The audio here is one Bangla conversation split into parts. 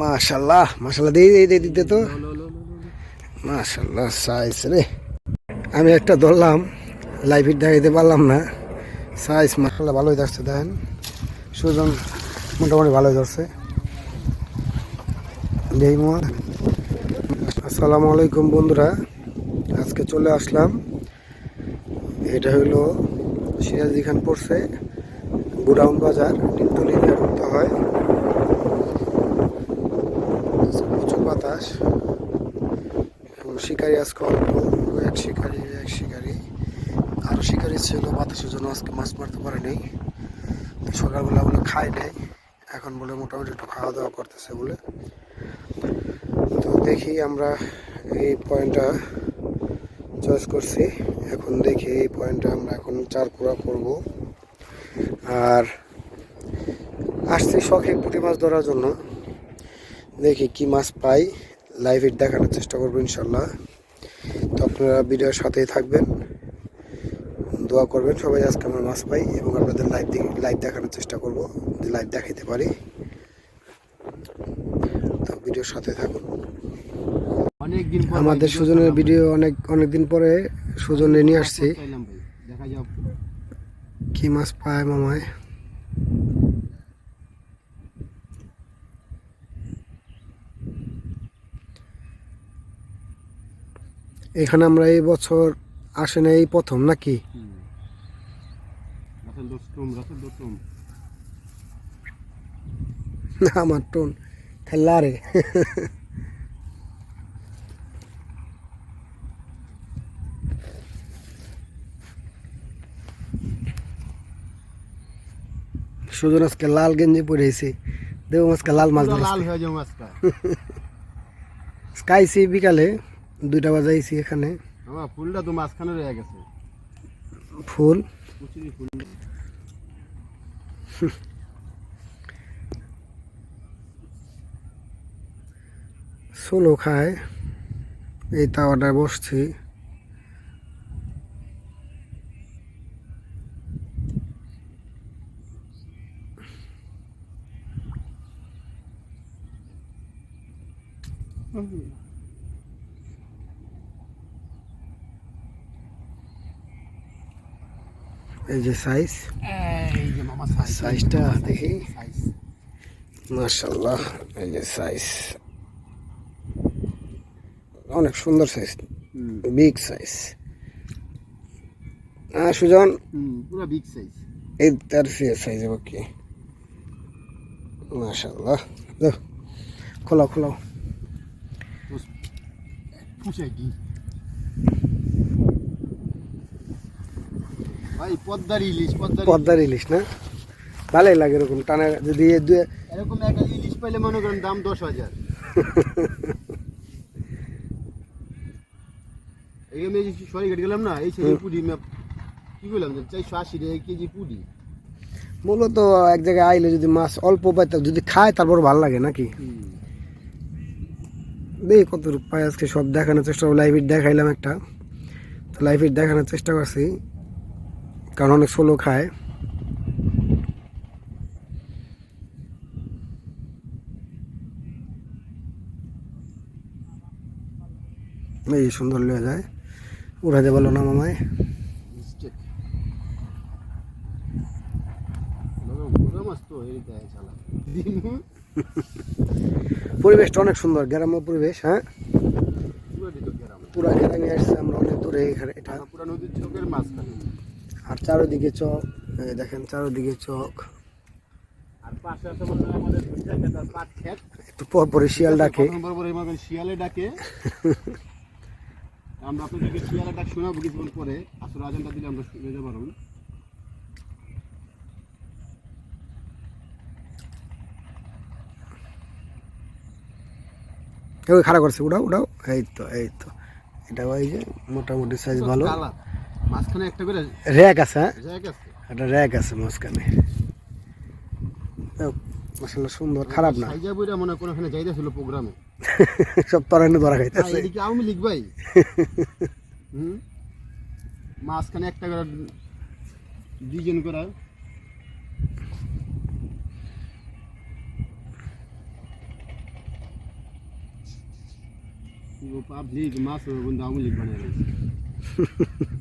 মাশাল্লাহ মাশাল্লাহ দিয়ে দিয়ে দিতে তো। মাশাল্লাহ সাইজ রে। আমি একটা ধরলাম লাইফিট দেখাইতে পারলাম না। সাইজ মাশাল্লাহ ভালোই ধরছে, দেখেন। সুজন মোটামুটি ভালোই ধরছে। দেই আসসালামু আলাইকুম বন্ধুরা, আজকে চলে আসলাম। এটা হইল সিরাজি খান পড়ছে, গোডাউন বাজার নিমতলি হয় আজকে এবং শিকারি আজকে অল্প, এক শিকারি এক শিকারি। আরও শিকারি ছিল, বাতাসের জন্য আজকে মাছ মারতে পারেনি। সকালবেলা বলে খায় নাই। এখন বলে মোটামুটি একটু খাওয়া দাওয়া করতেছে বলে। তো দেখি আমরা এই পয়েন্টটা চয়েস করছি। এখন দেখি এই পয়েন্টটা আমরা এখন চার কুড়া করব। আর আসছি শখে পুঁটি মাছ ধরার জন্য। দেখি কি মাছ পাই। লাইভে দেখানোর চেষ্টা করব ইনশাল্লাহ। তো আপনারা ভিডিওর সাথেই থাকবেন। দোয়া করবেন সবাই আজকে আমরা মাছ পাই এবং আপনাদের লাইভ লাইভ দেখানোর চেষ্টা করব। যে লাইভ দেখাইতে পারি। তো ভিডিওর সাথে থাকুন। আমাদের সুজনের ভিডিও অনেক অনেক দিন পরে সুজনে নিয়ে আসছি। কি মাছ পায় মামায়। এখানে আমরা এই বছর আসে না এই প্রথম নাকি? আমার টোন খেলারে সুজন আজকে লাল গেঞ্জি পরেছি দেব আজকে লাল মাছ লাল হয়ে খাইছি বিকালে দুইটা বাজাইছি এখানে। ফুলটা তো মাঝখানে রয়ে গেছে। ফুল? সোলো খায়। এই তাওয়াটায় বসছি। এই যে সাইজ এই যে সাইজ সাইজটা দেখি। সাইজ মাশাল্লাহ এই যে সাইজ অনেক সুন্দর সাইজ বিগ সাইজ হ্যাঁ সুজন? পুরো বিগ সাইজ এই তার সাইজ হবে কি মাশাল্লাহ দাও খোলাও খোলাও। পুষে কি ভাই পদ্মার ইলিশ পদ্মার ইলিশ। না? ভালোই লাগে এরকম টানা যদি এরকম একটা ইলিশ পাইলে মনে করেন দাম দশ হাজার। এই আমি সরি কেটে গেলাম না এই ছেলে পুডি কি বললাম যে চারশো আশি টাকা কেজি পুডি মূলত এক জায়গায় আইলে যদি মাছ অল্প পাইতাম যদি খায় তারপর ভালো লাগে নাকি? দেখি কত পাই আজকে সব দেখানোর চেষ্টা লাইভ দেখাইলাম একটা। তো লাইভ দেখানোর চেষ্টা করছি। কারণ অনেক সোলো খায়। এই সুন্দর লিয়ে যায়। উড়াতে বলো না দিনু পরিবেশটা অনেক সুন্দর, গ্রাম্য পরিবেশ হ্যাঁ? পুরা গ্রামে আসছে আমরা অনেক দূরে এখানে, এটা। পুরো নদীর চোখের মাঝখানে। আর চারোদিকে চক দেখেন চারোদিকে চক। একটু পরপরে শিয়াল ডাকে শিয়ালে ডাকে। আমরা শিয়ালে খাড়া করছে উড়াও উড়াও এই তো এই তো। এটা ওই যে মোটামুটি সাইজ ভালো। মাঝখানে একটা করে র্যাক আছে হ্যাঁ? জ্যাক আছে। একটা র্যাক আছে মাঝখানে। মশলা সুন্দর খারাপ না। সাইজা বইরা মনে হয় কোনোখানে যাইতেছিল প্রোগ্রামে। সব তরানো ধরা খাইতেছে। এদিকে লীগ ভাই। হুম? মাঝখানে একটা করে দুইজন করে। পাবলিক মাছ বন্ধু আওয়ামী লীগ বানিয়ে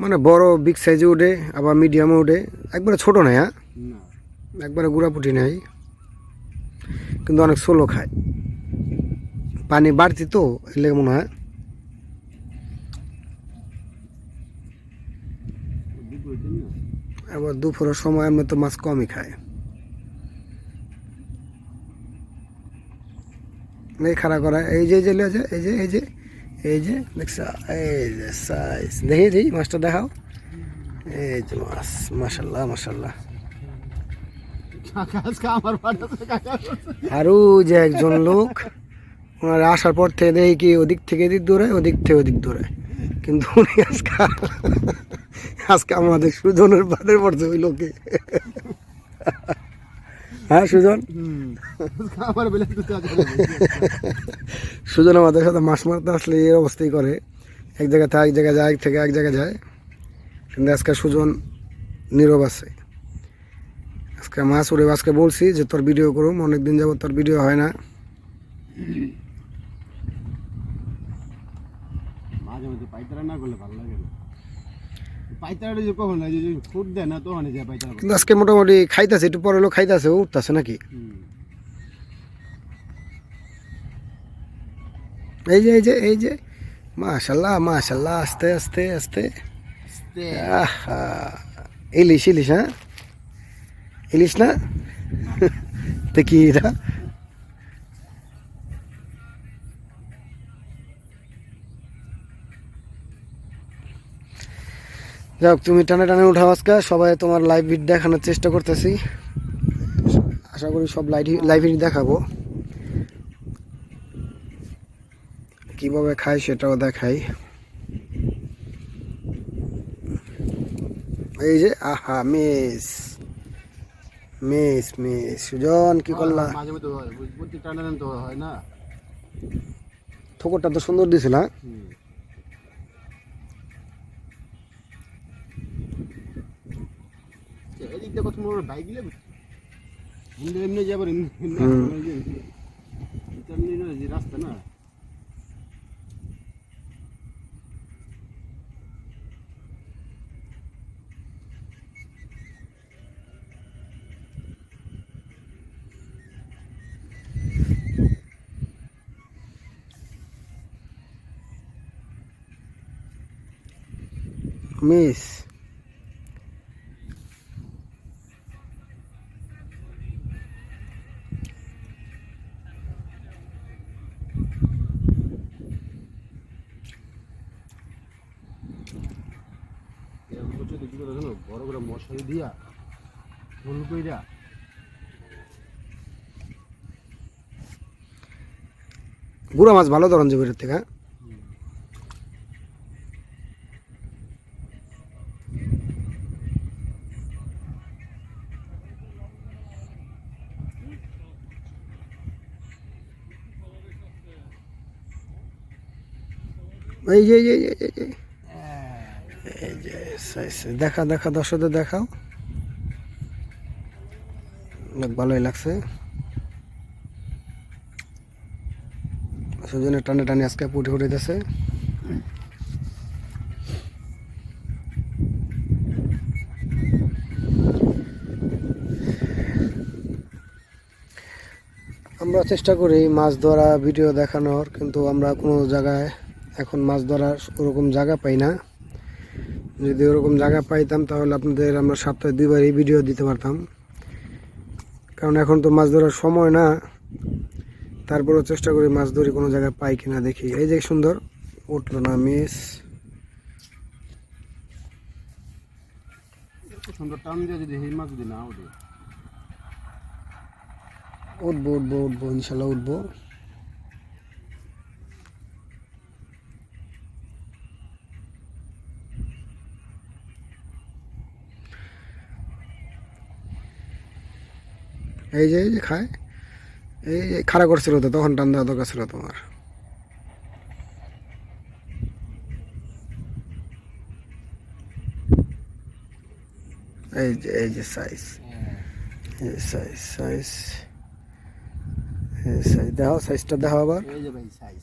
মানে বড় বিগ সাইজে উঠে আবার মিডিয়ামে উঠে একবারে ছোট নয় হ্যাঁ? একবারে গুড়াপুটি নেই কিন্তু অনেক সোলো খায়। পানি বাড়তি তো এলে মনে হয়। আবার দুপুরের সময় আমরা তো মাছ কমই খায়। এই খাড়া করা এই যে এই যে এই যে এই যে এই যে দেখছ? এই যে সাইজ দেখি দিই মাছটা দেখাও। এই যে মাছ কাকা করছে। আরও যে একজন লোক ওনার আসার পর থেকে দেখি কি ওদিক থেকে এদিক দৌড়ায় ওদিক থেকে ওদিক দৌড়ায় কিন্তু উনি আজকে আজকে আমাদের সুজনের বাদের পড়ছে ওই লোকে। হ্যাঁ সুজন? সুজন আমাদের সাথে মাছ মারতে আসলে এই অবস্থাই করে। এক জায়গা থেকে, এক জায়গায় যায়, এক থেকে এক জায়গায় যায়। কিন্তু আজকে সুজন নীরব আছে। আজকে মাছ উড়ে, আজকে বলছি যে তোর ভিডিও করুম, অনেকদিন যাবত তোর ভিডিও হয় না। মাঝে মধ্যে পাইতারা না করলে ভালো লাগে না। পাইতারা যে কখন লাগে যে ফুট দেয় না তখন যায় কিন্তু আজকে মোটামুটি খাইতেছে একটু পরে হলো খাইতেছে উঠতেছে নাকি? এই যে এই যে এই যে মাশাল্লাহ মাশাল্লাহ আস্তে আস্তে আস্তে। আস্তে। আহা ইলিশ ইলিশ হ্যাঁ? ইলিশ না? তো কি এটা যাক তুমি টানে টানে উঠাও আজকে। সবাই তোমার লাইভ ভিড দেখানোর চেষ্টা করতেছি। আশা করি সব লাইভ লাইভ ভিড দেখাবো। কীভাবে খাই সেটাও দেখাই। এই যে আহা মিস মিস মিস সুজন কি করলা? তো হয় না। ঠোকরটা তো সুন্দর দিছিল হ্যাঁ এমনি এমনি যাবার এমনি এমনি হুম। ওই যে- এটা এমনি না, যে রাস্তা না মিস এরকম করছে দেখি তো জানো বড় বড় মশারি দিয়া ফুল কইরা গুড়া মাছ ভালো ধরন থেকে হ্যাঁ? এই যে এই যে, এই যে, এই যে। এই যে সাইজ, দেখা দেখা, দর্শকদের দেখাও। অনেক ভালোই লাগছে। সুজনের টানে টানে আজকে পুটে ফুটে দিতেছে আমরা চেষ্টা করি মাছ ধরা ভিডিও দেখানোর, কিন্তু আমরা কোনো জায়গায় এখন মাছ ধরার ওরকম জায়গা পাই না। যদি ওরকম জায়গা পাইতাম তাহলে আপনাদের আমরা সপ্তাহে দুইবারই ভিডিও দিতে পারতাম। কারণ এখন তো মাছ ধরার সময় না। তারপরেও চেষ্টা করি মাছ ধরি কোনো জায়গায় পাই কিনা দেখি। এই যে সুন্দর উঠল না মিস এই উঠবো উঠবো উঠবো ইনশাল্লাহ উঠবো। এই যে এই যে খায়। এই যে খাড়া করছিল তো তখন টান দেওয়া দরকার ছিল তোমার। এই যে এই যে সাইজ এই সাইজ সাইজ এই সাইজ সাইজটা আবার। এই যে ভাই সাইজ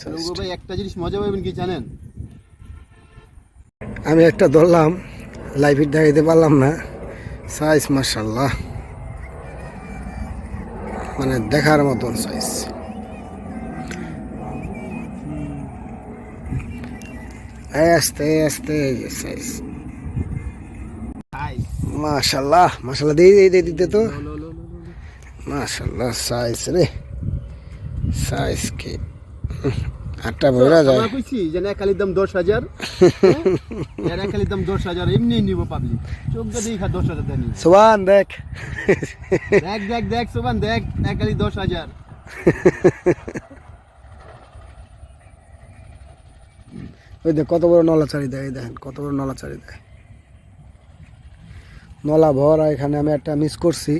সাইজ রঘু ভাই একটা জিনিস মজা পাবেন কি জানেন? আমি একটা ধরলাম লাইফে দেখাইতে পারলাম না। সাইজ মার্শাল্লাহ মানে দেখার মতন সাইজ আস্তে আস্তে সাইজ সাইজ মাশাল্লাহ মাশাল্লাহ দিয়ে দিয়ে দিয়ে দিতে তো। মাশাল্লাহ সাইজ রে। সাইজ কি। আটটা বইরা যায়। কইছি যে না খালির দাম দশ হাজার। এর এক দাম দশ হাজার এমনি নিব পাবলিক চোখ দিয়ে দেখা দশ হাজার দেয়নি। সোবান দেখ। দেখ দেখ দেখ সোবান দেখ এক খালি দশ হাজার। ওই দেখ কত বড় নলা চারি দেয় দেখেন কত বড় নলা চারি দেয়। নলা ভরা এখানে আমি একটা মিস করছি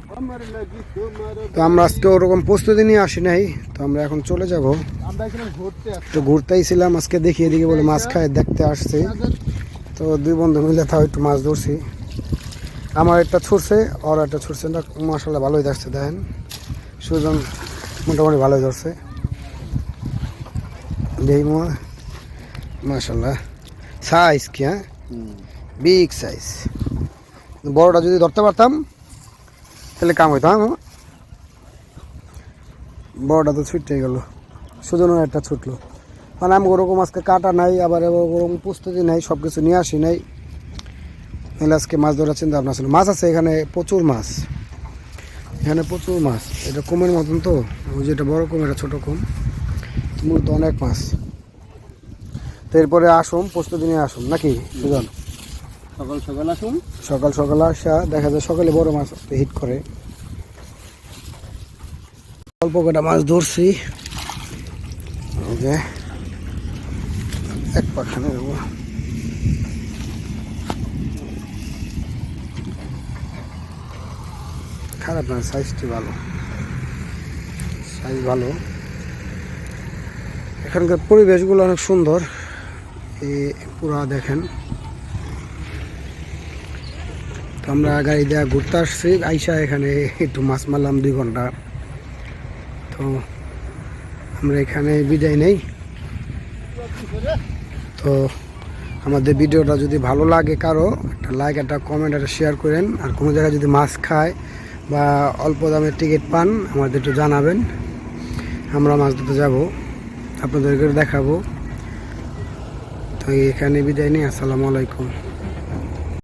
আমার লাগি তোমার তো আমরা আজকে ওরকম প্রস্তুতি নিয়ে আসি নাই তো আমরা এখন চলে যাব। একটু ঘুরতেইছিলাম আজকে দেখি এদিকে বলে মাছ খায় দেখতে আসছি। তো দুই বন্ধু মিলে তাও একটু মাছ ধরছি। আমার একটা ছুটছে ওর একটা ছুটছে না মাসাল্লাহ ভালোই ধরছে দেখেন। সুজন মোটামুটি ভালোই ধরছে। দেখি মাসাল্লাহ সাইজ কি হ্যাঁ? বিগ সাইজ বড়টা যদি ধরতে পারতাম তাহলে কাম হইতো হ্যাঁ বড়টা তো ছুটতে গেল। সুজনও একটা ছুটলো। মানে আমি ওরকম আজকে কাটা নাই, আবার ওরকম প্রস্তুতি নাই সব কিছু নিয়ে আসি নাই। তাহলে আজকে মাছ ধরার চিন্তা ভাবনা ছিল। মাছ আছে এখানে, প্রচুর মাছ। এখানে প্রচুর মাছ। এটা কমের মতন তো, ওই যেটা বড় কম এটা ছোটো কম। মূলত অনেক মাছ। তো এরপরে আসুন, প্রস্তুতি নিয়ে আসুন। নাকি, সুজন? সকাল সকাল আসুন। সকাল সকাল আসা, দেখা যায় সকালে বড় মাছ হিট করে। অল্প কটা মাছ ধরছি। এক পাখানে দেবো। খারাপ না সাইজটি ভালো। সাইজ ভালো। এখানকার পরিবেশগুলো অনেক সুন্দর। এই পুরা দেখেন। তো আমরা গাড়ি দেওয়া ঘুরতে আসছি, আইসা এখানে একটু মাছ মারলাম দুই ঘণ্টা। তো আমরা এখানে বিদায় নেই। তো আমাদের ভিডিওটা যদি ভালো লাগে কারও, একটা লাইক, একটা কমেন্ট একটা শেয়ার করেন। আর কোনো জায়গায় যদি মাছ খায় বা অল্প দামের টিকিট পান, আমাদের একটু জানাবেন। আমরা মাছ ধরতে যাব আপনাদেরকে দেখাবো। তো এখানে বিদায় নেই, আসসালামু আলাইকুম।